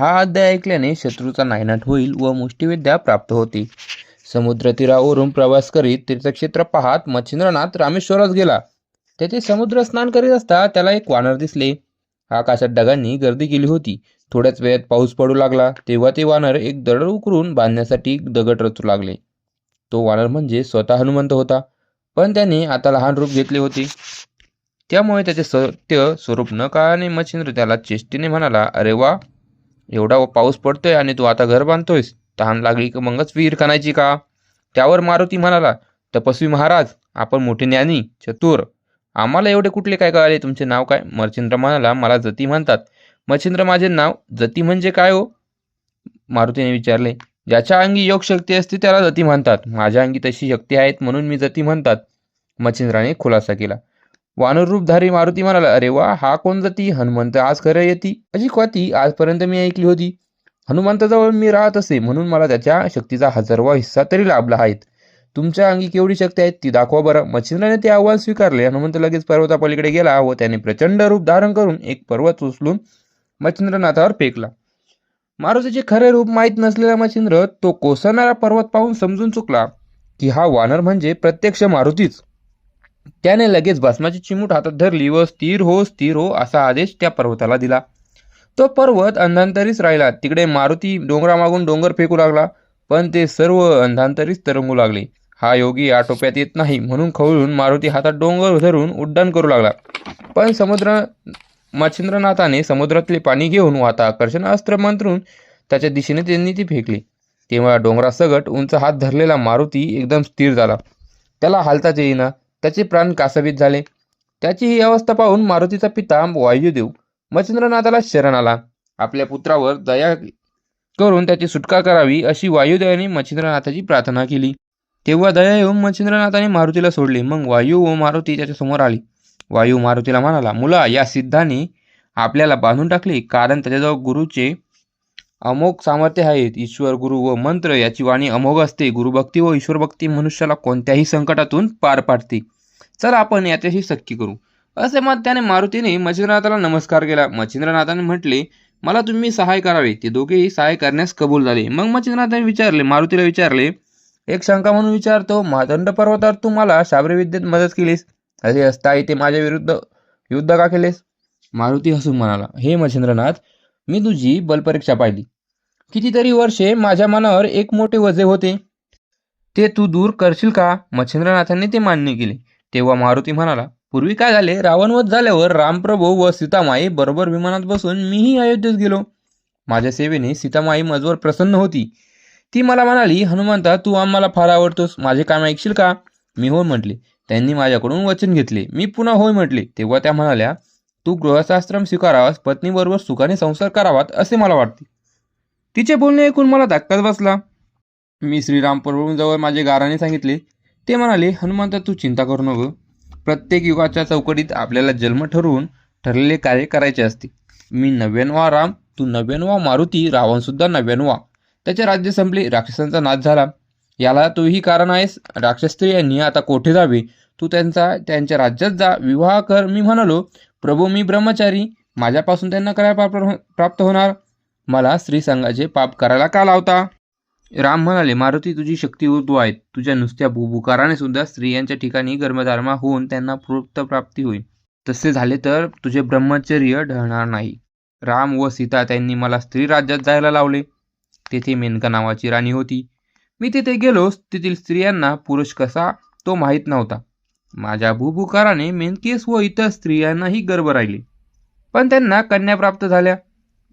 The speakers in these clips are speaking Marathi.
हा अध्याय ऐकल्याने शत्रूचा नायनाट होईल व मुष्टिविद्या प्राप्त होती. समुद्र तीरावरून प्रवास करीत तीर्थक्षेत्र पाहत मच्छिंद्रनाथ रामेश्वरास गेला. तेथे समुद्र स्नान करीत असता त्याला एक वानर दिसले. आकाशात ढगांनी गर्दी केली होती. थोड्याच वेळात पाऊस पडू लागला. तेव्हा ते वानर एक दडड उकरून बांधण्यासाठी दगड रचू लागले. तो वानर म्हणजे स्वतः हनुमंत होता. पण त्याने आता लहान रूप घेतले होते. त्यामुळे त्याचे सत्य स्वरूप न कळाने मच्छिंद्र त्याला चेष्टीने म्हणाला अरे वा! एवढा पाऊस पडतोय आणि तू आता घर बांधतोयस. तहान लागली की मगच विहीर खणायची का? त्यावर मारुती म्हणाला तपस्वी महाराज आपण मोठे ज्ञानी चतुर. आम्हाला एवढे कुठले काय कळाले? तुमचे नाव काय? मच्छिंद्र म्हणाला मला जती म्हणतात. मच्छिंद्र माझे नाव जती म्हणजे काय हो? मारुतीने विचारले ज्याच्या अंगी योग शक्ती असते त्याला जती म्हणतात. माझ्या अंगी तशी शक्ती आहेत म्हणून मी जती म्हणतात. मच्छिंद्राने खुलासा केला वानर रूपधारी मारुती म्हणाला अरे वा हा कोण जाती? हनुमंत आज खरं येती. अशी क्वाती आजपर्यंत मी ऐकली होती. हनुमंताजवळ मी राहत असे म्हणून मला त्याच्या शक्तीचा हजारवा हिस्सा तरी लाभला आहेत. तुमच्या अंगी केवढी शक्ती आहे ती दाखवा बरं. मच्छिंद्राने ते आव्हान स्वीकारले. हनुमंत लगेच पर्वतापलीकडे गेला व त्याने प्रचंड रूप धारण करून एक पर्वत उचलून मच्छिंद्रनाथावर फेकला. मारुतीचे खरे रूप माहीत नसलेला मच्छिंद्र तो कोसळणारा पर्वत पाहून समजून चुकला की हा वानर म्हणजे प्रत्यक्ष मारुतीच. त्याने लगेच भस्माची चिमूट हातात धरली व स्थिर हो स्थिर हो असा आदेश त्या पर्वताला दिला. तो पर्वत अंधांतरीच राहिला. तिकडे मारुती डोंगरामागून डोंगर फेकू लागला पण ते सर्व अंधांतरीच तरंगू लागले. हा योगी आटोप्यात येत नाही म्हणून खवळून मारुती हातात डोंगर धरून उड्डाण करू लागला. पण समुद्र मच्छिंद्रनाथाने समुद्रातले पाणी घेऊन वाता आकर्षण अस्त्र मंत्रून त्याच्या दिशेने त्यांनी ती फेकली. तेव्हा डोंगरासगट उंच हात धरलेला मारुती एकदम स्थिर झाला. त्याला हालताच येईना. त्याचे प्राण कासवीत झाले. त्याची ही अवस्था पाहून मारुतीचा पिता वायुदेव मच्छिंद्रनाथाला शरण आला. आपल्या पुत्रावर दया करून त्याची सुटका करावी अशी वायुदेवाने मच्छिंद्रनाथाची प्रार्थना केली. तेव्हा दया येऊन मच्छिंद्रनाथाने मारुतीला सोडले. मग वायू व मारुती त्याच्यासमोर आली. वायू मारुतीला म्हणाला मुला या सिद्धाने आपल्याला बांधून टाकले. कारण त्याच्याजवळ गुरुचे अमोघ सामर्थ्य आहेत. ईश्वर गुरु व मंत्र याची वाणी अमोघ असते. गुरुभक्ती व ईश्वरभक्ती मनुष्याला कोणत्याही संकटातून पार पाडते. चल आपण याच्याशी सक्की करू. असे मत त्याने मारुतीने मच्छिंद्रनाथाला नमस्कार केला. मच्छिंद्रनाथाने म्हटले मला तुम्ही सहाय करावे. ते दोघेही सहाय करण्यास कबूल झाले. मग मच्छिंद्रनाथाने विचारले मारुतीला विचारले एक शंका म्हणून विचारतो महादंड पर्वतावर तू मला शाब्र विद्येत मदत केलीस? असे असता इथे माझ्या विरुद्ध युद्ध का केलेस? मारुती हसून म्हणाला हे मच्छिंद्रनाथ मी तुझी बलपरीक्षा पाहिली. कितीतरी वर्षे माझ्या मनावर एक मोठे वजे होते. ते तू दूर करशील का? मच्छिंद्रनाथांनी ते मान्य केले. तेव्हा मारुती म्हणाला पूर्वी काय झाले? रावणवध झाल्यावर रामप्रभू व सीतामाई बरोबर विमानात बसून मीही अयोध्येत गेलो. माझ्या सेवेने सीतामाई मजवर प्रसन्न होती. ती मला म्हणाली हनुमंता तू आम्हाला फार आवडतोस. माझे काम ऐकशील का? मी होय म्हटले. त्यांनी माझ्याकडून वचन घेतले. मी पुन्हा होय म्हटले. तेव्हा त्या म्हणाल्या तू गृहशास्त्रम स्वीकारावास पत्नीबरोबर सुखाने संसार करावात असे मला वाटते. तिचे बोलणे ऐकून मला धक्काच बसला. मी श्रीरामप्रभूंजवळ माझे गाराने सांगितले ते म्हणाले हनुमंत तू चिंता करू नको. प्रत्येक युगाच्या चौकटीत आपल्याला जन्म ठरवून ठरलेले कार्य करायचे असते. मी नव्याण्णवा राम तू नव्याण्णवा मारुती रावणसुद्धा नव्याण्णवा. त्याचे राज्य संपले राक्षसांचा नाश झाला. याला तूही कारण आहेस. राक्षस स्त्रियांनी आता कोठे जावे? तू त्यांचा त्यांच्या राज्यात जा. विवाह कर. मी म्हणालो प्रभू मी ब्रह्मचारी. माझ्यापासून त्यांना काय प्राप्त प्राप्त होणार? मला स्त्रीसंघाचे पाप करायला का लावता? राम म्हणाले मारुती तुझी शक्ती उर्दू आहेत तुझ्या नुसत्या भूभुकाराने सुद्धा स्त्रियांच्या ठिकाणी गर्मधारमा होऊन त्यांना प्राप्ती होईल. तसे झाले तर तुझे ब्रह्मचर्य ढळणार नाही. राम व सीता त्यांनी मला स्त्री राज्यात जायला लावले. तेथे मेनका नावाची राणी होती. मी तिथे गेलो. तेथील स्त्रियांना पुरुष कसा तो माहीत नव्हता. माझ्या भूभुकाराने मेनकेस व इतर स्त्रियांनाही गर्भ राहिले. पण त्यांना कन्या प्राप्त झाल्या.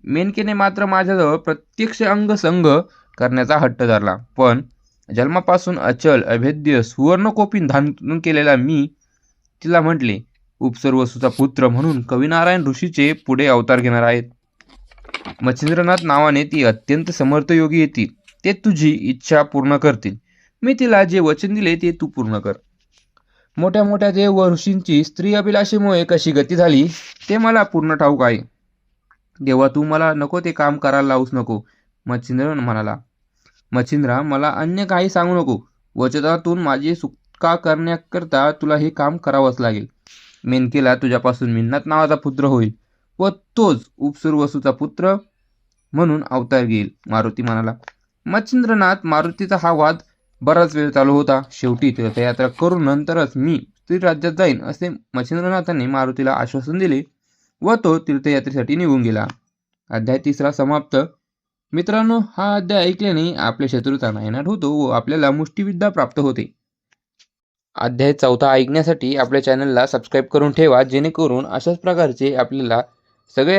मेनकेने मात्र माझ्याजवळ प्रत्यक्ष अंगसंग करण्याचा हट्ट धरला. पण जन्मापासून अचल अभेद्य सुवर्णकोपीन धारण केलेला मी तिला म्हटले उपसर्वसूचा पुत्र म्हणून कविनारायण ऋषीचे पुढे अवतार घेणार आहेत. मच्छिंद्रनाथ नावाने ती अत्यंत समर्थ योगी येतील ते तुझी इच्छा पूर्ण करतील. मी तिला जे वचन दिले ते तू पूर्ण कर. मोठ्या मोठ्या देव व ऋषींची स्त्री अभिलाषेमुळे कशी गती झाली ते मला पूर्ण ठाऊक आहे. देवा तू मला नको ते काम करायला लावूच नको मच्छिंद्रन म्हणाला. मच्छिंद्रा मला अन्य काही सांगू नको. वचनातून माझी सुटका करण्याकरता तुला हे काम करावंच लागेल. मेनकेला तुझ्यापासून मिन्नात नावाचा पुत्र होईल व तोच उपसूर वसूचा पुत्र म्हणून अवतार घेईल मारुती म्हणाला. मच्छिंद्रनाथ मारुतीचा हा वाद बराच वेळ चालू होता. शेवटी तीर्थयात्रा करून नंतरच मी राज्यात जाईन असे मच्छिंद्रनाथांनी मारुतीला आश्वासन दिले व तो तीर्थयात्रेसाठी निघून गेला. अध्याय तिसरा समाप्त. मित्रांनो हा अध्याय ऐकल्याने आपल्या शत्रूचा नायनाट होतो व आपल्याला मुष्टिविद्या प्राप्त होते. अध्याय चौथा ऐकण्यासाठी आपल्या चॅनलला सबस्क्राईब करून ठेवा जेणेकरून अशाच प्रकारचे आपल्याला सगळे